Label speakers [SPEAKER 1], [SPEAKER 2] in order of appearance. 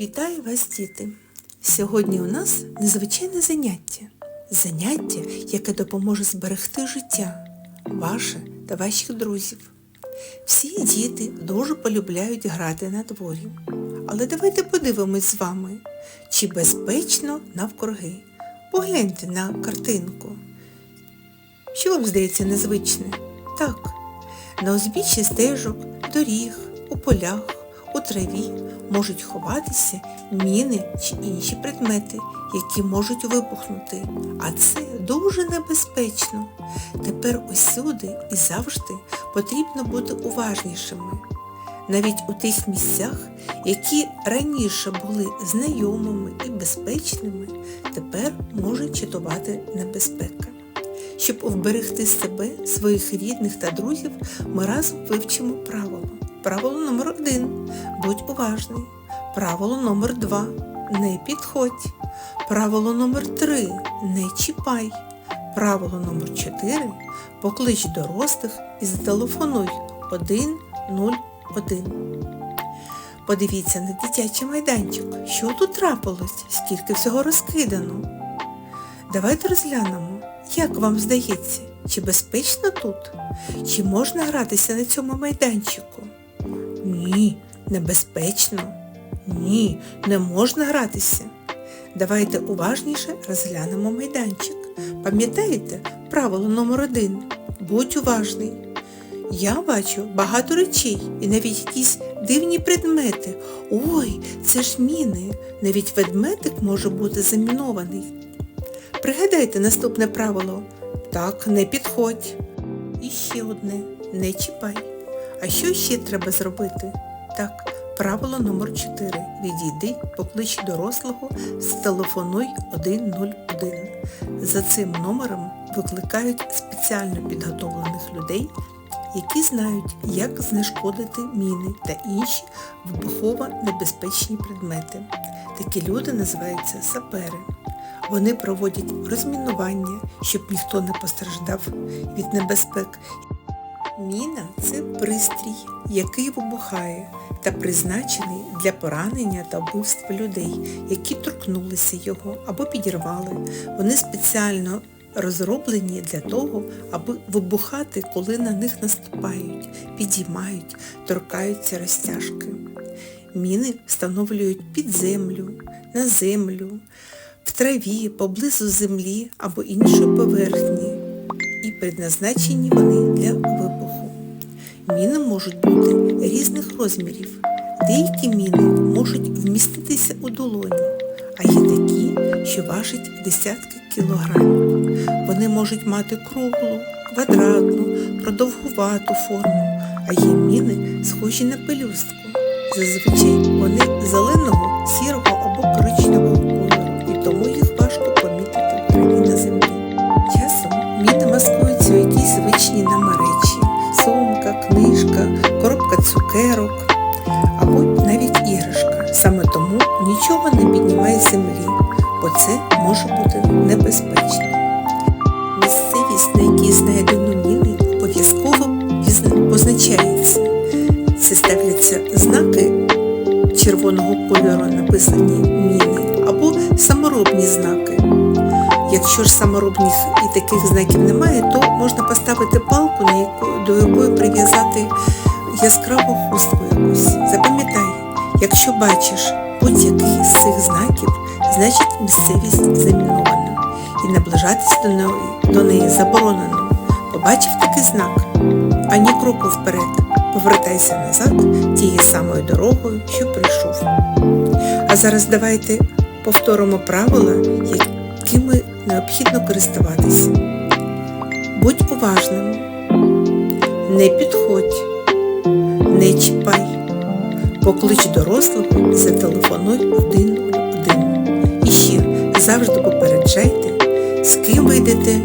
[SPEAKER 1] Вітаю вас, діти! Сьогодні у нас незвичайне заняття. Заняття, яке допоможе зберегти життя ваше та ваших друзів. Всі діти дуже полюбляють грати на дворі. Але давайте подивимось з вами, чи безпечно навкруги. Погляньте на картинку. Що вам здається незвичне? Так, на узбіччі стежок, доріг, у полях, у траві можуть ховатися міни чи інші предмети, які можуть вибухнути. А це дуже небезпечно. Тепер усюди і завжди потрібно бути уважнішими. Навіть у тих місцях, які раніше були знайомими і безпечними, тепер може чатувати небезпека. Щоб вберегти себе, своїх рідних та друзів, ми разом вивчимо правило. Правило номер один. Будь уважний. Правило номер два. Не підходь. Правило номер три. Не чіпай. Правило номер чотири. Поклич дорослих і зателефонуй 101. Подивіться на дитячий майданчик. Що тут трапилось? Скільки всього розкидано? Давайте розглянемо, як вам здається, чи безпечно тут? Чи можна гратися на цьому майданчику? Ні, небезпечно. Ні, не можна гратися. Давайте уважніше розглянемо майданчик. Пам'ятаєте правило номер один? Будь уважний. Я бачу багато речей і навіть якісь дивні предмети. Ой, це ж міни. Навіть ведмедик може бути замінований. Пригадайте наступне правило. Так, не підходь. І ще одне. Не чіпай. А що ще треба зробити? Так, правило номер 4. Відійди, поклич дорослого, зтелефонуй 101. За цим номером викликають спеціально підготовлених людей, які знають, як знешкодити міни та інші вибухово небезпечні предмети. Такі люди називаються сапери. Вони проводять розмінування, щоб ніхто не постраждав від небезпек. Міна це пристрій, який вибухає та призначений для поранення та вбивства людей, які торкнулися його або підірвали. Вони спеціально розроблені для того, аби вибухати, коли на них наступають, підіймають, торкаються розтяжки. Міни встановлюють під землю, на землю, в траві, поблизу землі або іншої поверхні. І предназначені вони для вибуху. Міни можуть бути різних розмірів. Деякі міни можуть вміститися у долоні, а є такі, що важать десятки кілограмів. Вони можуть мати круглу, квадратну, продовгувату форму, а є міни, схожі на пелюстку. Зазвичай вони зеленого, сірого або коричневого цукерок або навіть іграшка. Саме тому нічого не піднімає землі, бо це може бути небезпечно. Місцевість, на якій знайдено міни, обов'язково позначається. Це ставляться знаки червоного кольору, написані міни, або саморобні знаки. Якщо ж саморобних і таких знаків немає, то можна поставити палку, до якої прив'язати яскраву хустку якусь. Запам'ятай, якщо бачиш будь-який з цих знаків, значить місцевість замінована. І наближатись до неї, до неї заборонено. Побачив такий знак, ані кроку вперед. Повертайся назад тією самою дорогою, що прийшов. А зараз давайте повторимо правила, якими необхідно користуватися. Будь уважним, не підходь, чіпай, поклич дорослого, зателефонуй 101. І ще завжди попереджайте, з ким ви йдете